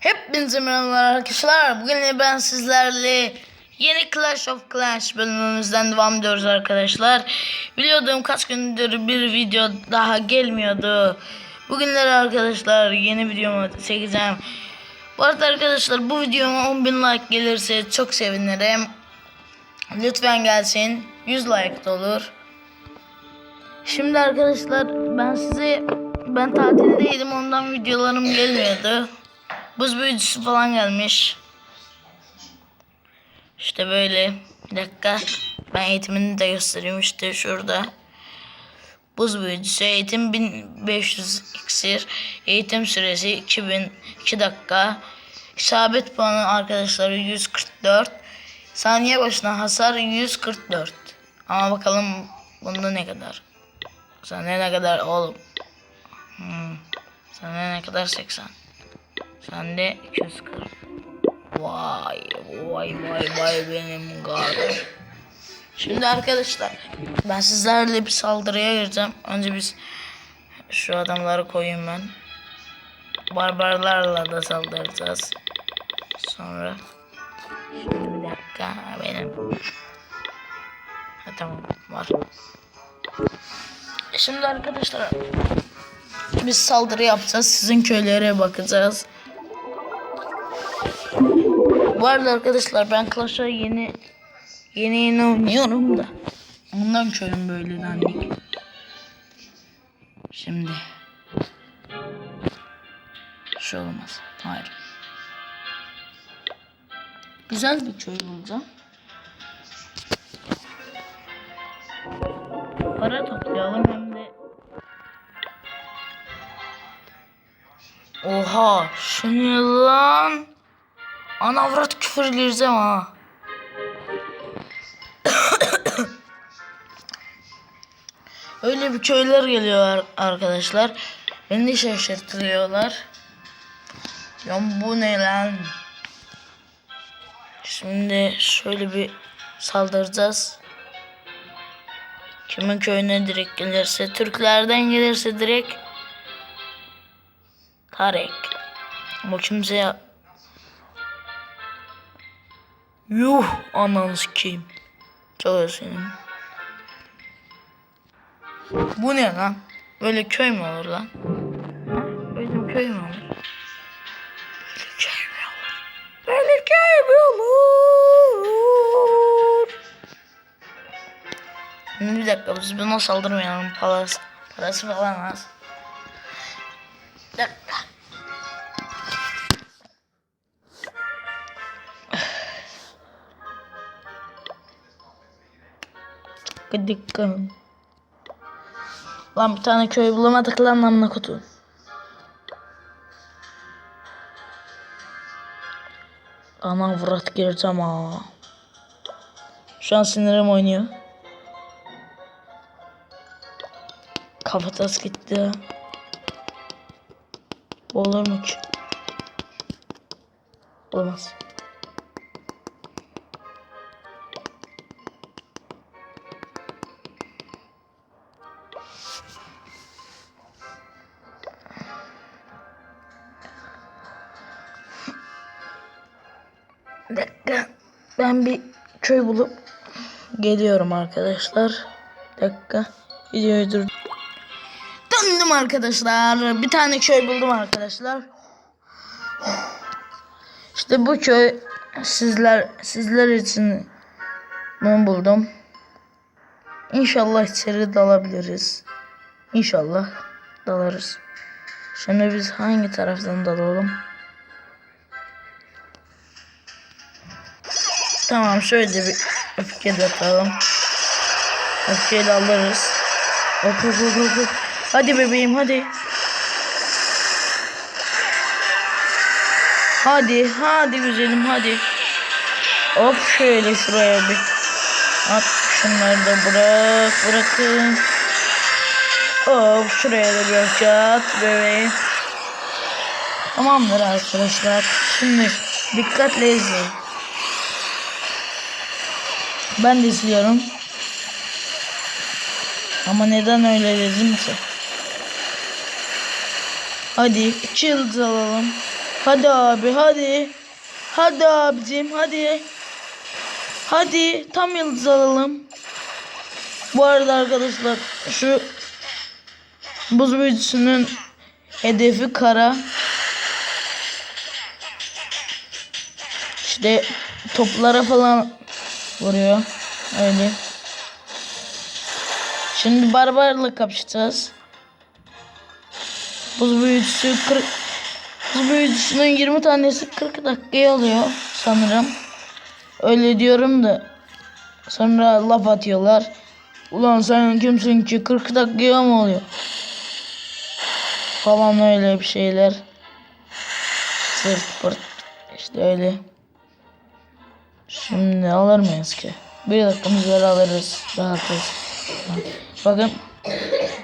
Hepinize merhabalar arkadaşlar. Bugün ben sizlerle yeni Clash of Clans bölümümüzden devam ediyoruz arkadaşlar. Biliyordum kaç gündür bir video daha gelmiyordu. Bugünleri arkadaşlar yeni videomu çekeceğim. Bu arada arkadaşlar bu videoma 10.000 like gelirse çok sevinirim. Lütfen gelsin. 100 like de olur. Şimdi arkadaşlar ben size ben tatildeydim ondan videolarım gelmiyordu. Buz büyücüsü falan gelmiş. İşte böyle. Bir dakika. Ben eğitimini de göstereyim işte şurada. Buz büyücüsü eğitim 1500 iksir. Eğitim süresi 2000 2 dakika. İsabet puanı arkadaşlar 144. Saniye başına hasar 144. Ama bakalım bunda ne kadar. Sana ne kadar oğlum? Hmm. Sana ne kadar 80. Sende 240. Vay vay vay vay benim kardeşim. Şimdi arkadaşlar ben sizlerle bir saldırıya gireceğim. Önce biz şu adamları koyayım ben. Barbarlarla da saldıracağız. Sonra Şimdi bir dakika benim. Ha tamam var. Şimdi arkadaşlar biz saldırı yapacağız. Sizin köylere bakacağız. Bu arada arkadaşlar ben Clash'a yeni yeni yeni oynuyorum da. Ondan köyüm böyle dandik. Şimdi. Şu olmaz. Hayır. Güzel bir köy bulacağım. Para toplayalım hem de Oha şunu lan. Anavrat küfür gireceğim ha. Öyle bir köyler geliyor ar- arkadaşlar. Beni şaşırtıyorlar. Ya bu ne lan? Şimdi şöyle bir saldıracağız. Kimin köyüne direkt gelirse, Türklerden gelirse direkt Tarek. Bu kimseye Yuh ananı sikeyim. Çok özledim. Bu ne lan? Böyle köy mü olur lan? Böyle köy mü olur? Böyle köy mü olur? Böyle köy mü olur? Bir dakika biz buna saldırmayalım. Parası, parası falan az. Bir dakika. Gıdıkkım. Lan bir tane köy bulamadık lan amına kutu. Ana vurat gireceğim ha. Şu an sinirim oynuyor. Kafatas gitti. Olur mu ki? Olmaz. Ben bir köy bulup geliyorum arkadaşlar. Bir dakika. Videoyu dur. Döndüm arkadaşlar. Bir tane köy buldum arkadaşlar. İşte bu köy sizler sizler için bunu buldum. İnşallah içeri dalabiliriz. İnşallah dalarız. Şimdi biz hangi taraftan dalalım? Tamam şöyle bir öfke de atalım. Öfkeyle alırız. Hop hop hop hop. Hadi bebeğim hadi. Hadi hadi güzelim hadi. Hop şöyle şuraya bir. At şunları da bırak bırakın. Hop şuraya da bir öfke at bebeğim. Tamamdır arkadaşlar. Şimdi dikkatle izleyin. Ben de izliyorum. Ama neden öyle dedim ki? Hadi yıldız alalım. Hadi abi hadi. Hadi abicim hadi. Hadi tam yıldız alalım. Bu arada arkadaşlar şu buz büyücüsünün hedefi kara. İşte toplara falan vuruyor. Öyle. Şimdi barbarla kapışacağız. Buz büyücüsü 40 Buz büyücüsünün 20 tanesi 40 dakikayı alıyor sanırım. Öyle diyorum da sonra laf atıyorlar. Ulan sen kimsin ki 40 dakikaya mı oluyor? Falan öyle bir şeyler. Sırt pırt işte öyle. Şimdi alır mıyız ki? Bir dakikamız var alırız. Rahatız. Bakın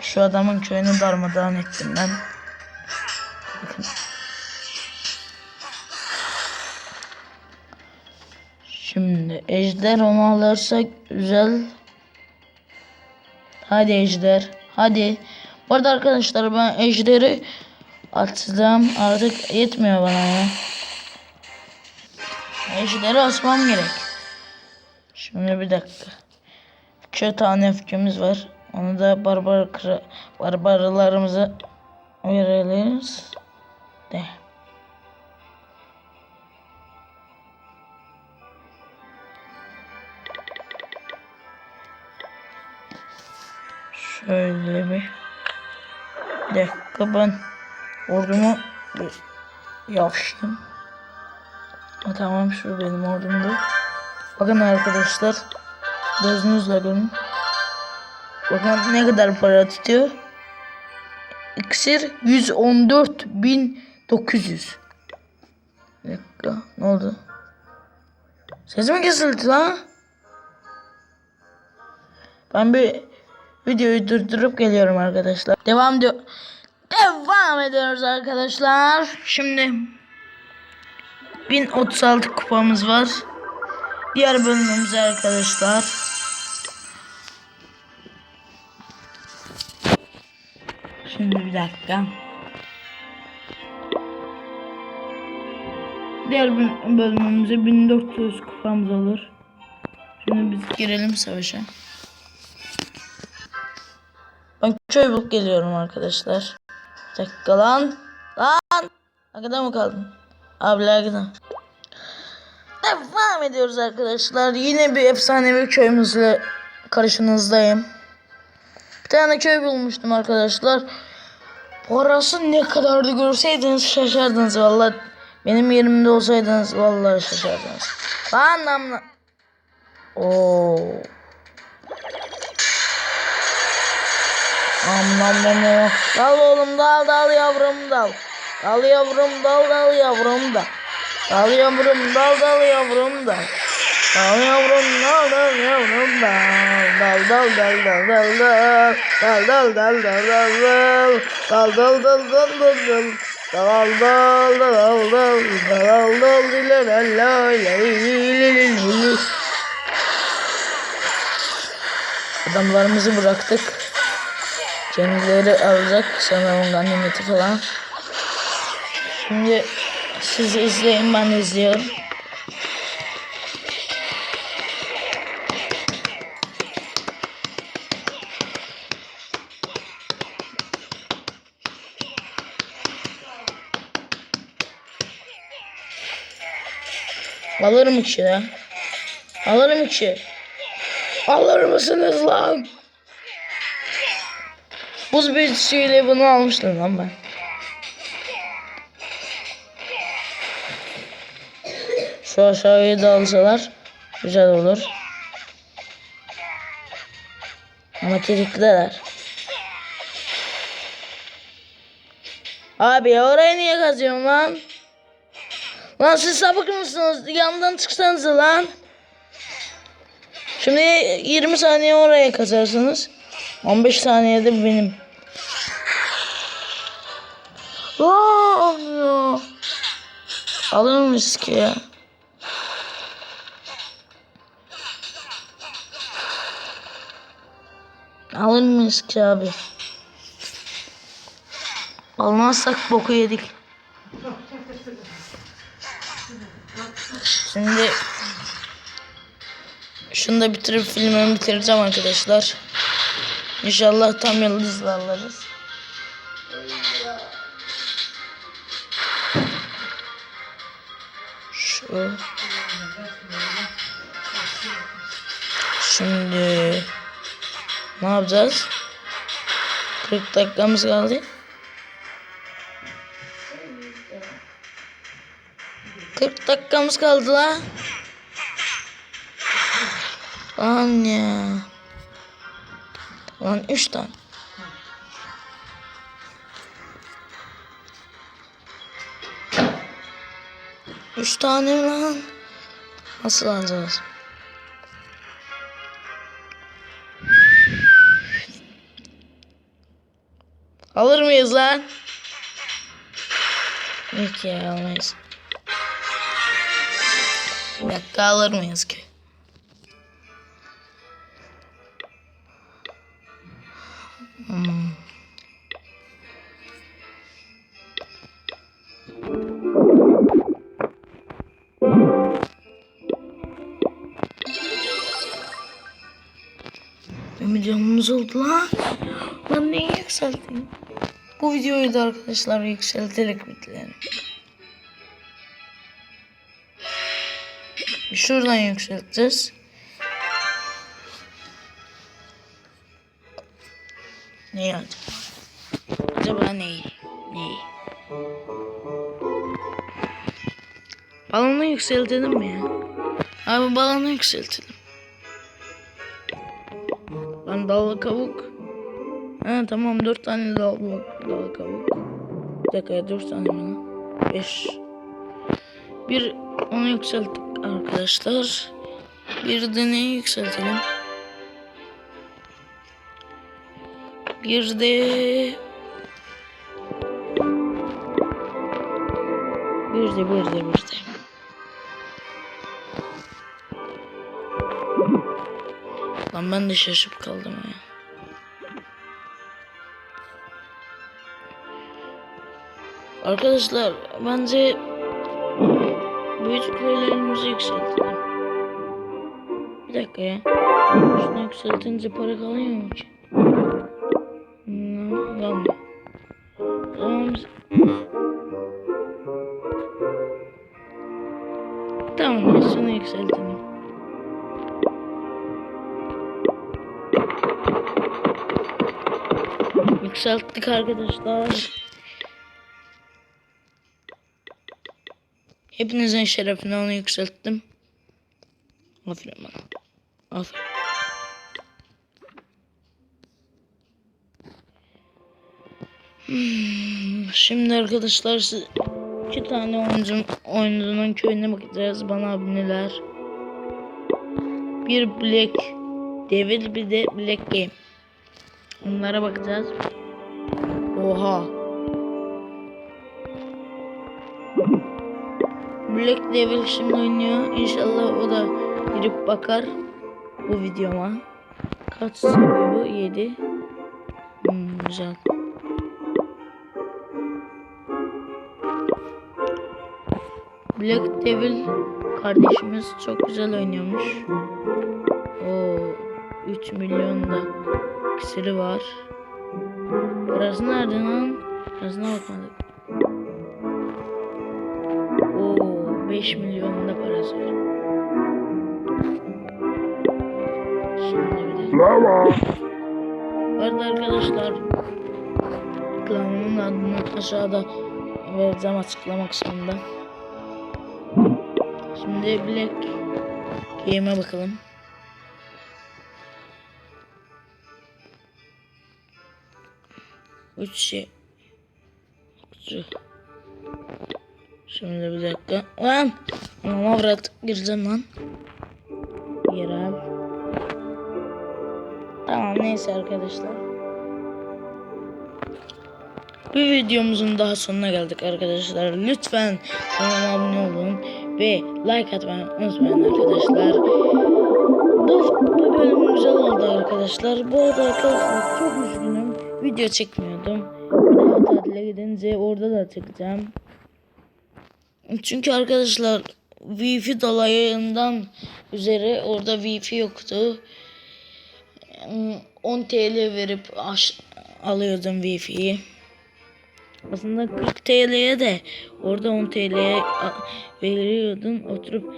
şu adamın köyünü darmadağın ettim ben. Şimdi ejder onu alırsak güzel. Hadi ejder. Hadi. Bu arada arkadaşlar ben ejderi atacağım. Artık yetmiyor bana ya. Ejderi asmam gerek. Şimdi bir dakika. İki tane öfkemiz var. Onu da barbar barbarlarımıza veririz. De. Şöyle bir dakika ben ordumu bir. Ha, tamam şu benim ordumdu. Bakın arkadaşlar gözünüzle görün. Bakın ne kadar para tutuyor. İksir 114.900. Bir dakika ne oldu? Ses mi kesildi lan? Ben bir videoyu durdurup geliyorum arkadaşlar. Devam diyor. Devam ediyoruz arkadaşlar. Şimdi 1036 kupamız var. Diğer bölümümüz arkadaşlar. Şimdi bir dakika. Diğer böl- bölümümüze 1400 kupamız olur. Şimdi biz girelim savaşa. Ben köy bulup geliyorum arkadaşlar. Bir dakika lan. Lan. Arkada mı kaldın? Abi arkada. Devam ediyoruz arkadaşlar. Yine bir efsanevi köyümüzle karşınızdayım. Bir tane köy bulmuştum arkadaşlar. Orası ne kadardı görseydiniz şaşardınız vallahi. Benim yerimde olsaydınız vallahi şaşardınız. Lan. Oo. Nam nam. Dal oğlum dal dal yavrum dal. Dal yavrum dal dal yavrum dal. Dal yavrum dal dal yavrum dal. Dal yavrum dal dal yavrum dal. Dal dal dal dal dal dal. Dal dal dal dal dal dal. Dal dal dal dal dal dal. Dal dal dal dal dal. Dal dal li li li. Adamlarımızı bıraktık. Kendileri alacak sanırım ganimeti falan. Şimdi siz izleyin ben izliyorum. Alırım iki ya. Alırım iki. Alır mısınız lan? Buz büyücüsüyle bunu almıştım lan ben. Şu aşağıya da güzel olur. Ama kedikliler. Abi oraya niye kazıyorsun lan? Lan siz sapık mısınız? Yandan çıksanıza lan. Şimdi 20 saniye oraya kazarsınız. 15 saniyede benim. Olmuyor. Alır mıyız ki ya? Alır mıyız ki abi? Almazsak boku yedik. Şimdi şunu da bitirip filmimi bitireceğim arkadaşlar. İnşallah tam yıldızla alırız. Şu. Şimdi ne yapacağız? 40 dakikamız kaldı. 40 dakikamız kaldı la. Lan ya. Lan 3 tane. Üç tane lan? Nasıl alacağız? Alır mıyız lan? Yok ya almayız. Bir dakika alır mıyız ki? Hmm. Bir milyonumuz oldu lan. Lan neyi yükselteyim? Bu videoyu da arkadaşlar yükselterek bitirelim. Şuradan yükselteceğiz. Neyi acaba? Acaba neyi? Neyi? Balonu yükseltelim mi ya? Abi balonu yükseltelim. Lan dallı kavuk. Ha tamam dört tane dallı, dallı kavuk. Bir dakika dört tane mi lan? Beş. Bir onu yükselttik arkadaşlar. Bir de neyi yükseltelim? Bir de bir de bir de bir de. Lan ben de şaşıp kaldım ya. Arkadaşlar bence büyücü kulelerimizi yükseltelim. Bir dakika ya. Şunu yükseltince para kalıyor mu ki? Hmm, kalmıyor. Tamam ya şunu yükseltelim. Yükselttik arkadaşlar. Hepinizin şerefine onu yükselttim. Aferin bana. Aferin. Hmm, Şimdi arkadaşlar siz iki tane oyuncunun, oyuncunun köyüne bakacağız. Bana aboneler. Bir Black Devil bir de Black Game. Onlara bakacağız. Oha. Black Devil şimdi oynuyor. İnşallah o da girip bakar bu videoma. Kaç seviyor bu? 7. Hmm, güzel. Black Devil kardeşimiz çok güzel oynuyormuş. O 3 milyon da iksiri var. Parası nerede lan? Parasına bakmadık. 5 milyon da parası var. Şimdi bir de. Bu arada arkadaşlar klanımın adını aşağıda vereceğim açıklama kısmında. Şimdi Black Game'e bakalım. Üç şey. Okçu. Şimdi bir dakika. Lan! Aman avrat gireceğim lan. Gir abi. Tamam neyse arkadaşlar. Bir videomuzun daha sonuna geldik arkadaşlar. Lütfen kanalıma abone olun ve like atmayı unutmayın arkadaşlar. Bu, bu bölüm güzel oldu arkadaşlar. Bu arada arkadaşlar çok üzgünüm. Video çekmiyordum. Bir daha tatile gidince orada da çekeceğim. Çünkü arkadaşlar Wi-Fi dolayından üzere orada Wi-Fi yoktu. Hmm, 10 TL verip alıyordum Wi-Fi'yi. Aslında 40 TL'ye de orada 10 TL'ye veriyordun. Oturup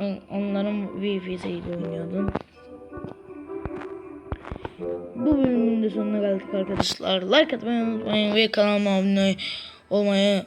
on- onların Wi-Fi'siyle oynuyordun. Bu bölümün de sonuna geldik arkadaşlar. Like atmayı unutmayın ve kanalıma abone olmayı